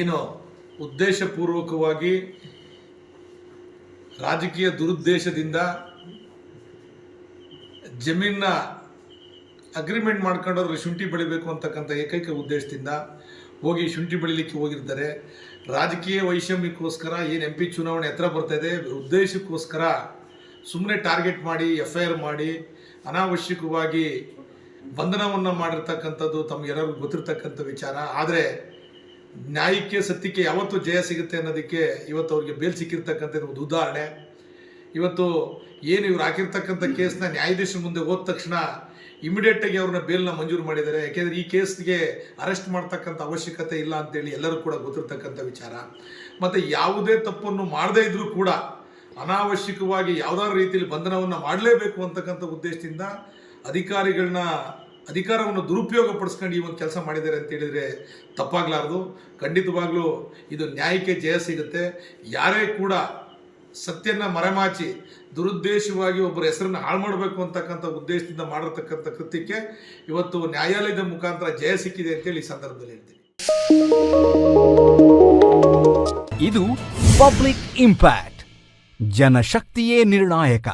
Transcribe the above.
ಏನು ಉದ್ದೇಶಪೂರ್ವಕವಾಗಿ ರಾಜಕೀಯ ದುರುದ್ದೇಶದಿಂದ ಜಮೀನ ಅಗ್ರಿಮೆಂಟ್ ಮಾಡ್ಕೊಂಡವ್ರಿಗೆ ಶುಂಠಿ ಬೆಳಿಬೇಕು ಅಂತಕ್ಕಂಥ ಏಕೈಕ ಉದ್ದೇಶದಿಂದ ಹೋಗಿ ಶುಂಠಿ ಬೆಳಿಲಿಕ್ಕೆ ಹೋಗಿರ್ತಾರೆ. ರಾಜಕೀಯ ವೈಷಮ್ಯಕ್ಕೋಸ್ಕರ ಏನು ಎಂ ಪಿ ಚುನಾವಣೆ ಹತ್ರ ಬರ್ತಾ ಇದೆ, ಉದ್ದೇಶಕ್ಕೋಸ್ಕರ ಸುಮ್ಮನೆ ಟಾರ್ಗೆಟ್ ಮಾಡಿ ಎಫ್ ಐ ಆರ್ ಮಾಡಿ, ಅನಾವಶ್ಯಕವಾಗಿ ಬಂಧನವನ್ನು ಮಾಡಿರ್ತಕ್ಕಂಥದ್ದು ತಮಗೆಲ್ಲರಿಗೂ ಗೊತ್ತಿರ್ತಕ್ಕಂಥ ವಿಚಾರ. ಆದರೆ ನ್ಯಾಯಕ್ಕೆ ಸತ್ಯಕ್ಕೆ ಯಾವತ್ತು ಜಯ ಸಿಗುತ್ತೆ ಅನ್ನೋದಕ್ಕೆ ಇವತ್ತು ಅವ್ರಿಗೆ ಬೇಲ್ ಸಿಕ್ಕಿರ್ತಕ್ಕಂಥದ್ದು ಒಂದು ಉದಾಹರಣೆ. ಇವತ್ತು ಏನು ಇವ್ರು ಹಾಕಿರ್ತಕ್ಕಂಥ ಕೇಸ್ನ ನ್ಯಾಯಾಧೀಶರ ಮುಂದೆ ಹೋದ ತಕ್ಷಣ ಇಮಿಡಿಯೇಟಾಗಿ ಅವ್ರನ್ನ ಬೇಲ್ನ ಮಂಜೂರು ಮಾಡಿದ್ದಾರೆ. ಯಾಕೆಂದರೆ ಈ ಕೇಸ್ಗೆ ಅರೆಸ್ಟ್ ಮಾಡ್ತಕ್ಕಂಥ ಅವಶ್ಯಕತೆ ಇಲ್ಲ ಅಂತೇಳಿ ಎಲ್ಲರೂ ಕೂಡ ಗೊತ್ತಿರ್ತಕ್ಕಂಥ ವಿಚಾರ. ಮತ್ತು ಯಾವುದೇ ತಪ್ಪನ್ನು ಮಾಡದೇ ಇದ್ದರೂ ಕೂಡ ಅನಾವಶ್ಯಕವಾಗಿ ಯಾವುದಾದ್ರು ರೀತಿಯಲ್ಲಿ ಬಂಧನವನ್ನು ಮಾಡಲೇಬೇಕು ಅಂತಕ್ಕಂಥ ಉದ್ದೇಶದಿಂದ ಅಧಿಕಾರಿಗಳನ್ನ ಅಧಿಕಾರವನ್ನು ದುರುಪಯೋಗ ಪಡಿಸ್ಕೊಂಡು ಈ ಒಂದು ಕೆಲಸ ಮಾಡಿದ್ದಾರೆ ಅಂತ ಹೇಳಿದರೆ ತಪ್ಪಾಗಲಾರ್ದು. ಖಂಡಿತವಾಗ್ಲೂ ಇದು ನ್ಯಾಯಕ್ಕೆ ಜಯ ಸಿಗುತ್ತೆ. ಯಾರೇ ಕೂಡ ಸತ್ಯನ ಮರೆಮಾಚಿ, ದುರುದ್ದೇಶವಾಗಿ ಒಬ್ಬರ ಹೆಸರನ್ನು ಹಾಳು ಮಾಡಬೇಕು ಅಂತಕ್ಕಂಥ ಉದ್ದೇಶದಿಂದ ಮಾಡಿರ್ತಕ್ಕಂಥ ಕೃತ್ಯಕ್ಕೆ ಇವತ್ತು ನ್ಯಾಯಾಲಯದ ಮುಖಾಂತರ ಜಯ ಸಿಕ್ಕಿದೆ ಅಂತೇಳಿ ಈ ಸಂದರ್ಭದಲ್ಲಿ ಹೇಳ್ತೀನಿ. ಇದು ಪಬ್ಲಿಕ್ ಇಂಪ್ಯಾಕ್ಟ್, ಜನಶಕ್ತಿಯೇ ನಿರ್ಣಾಯಕ.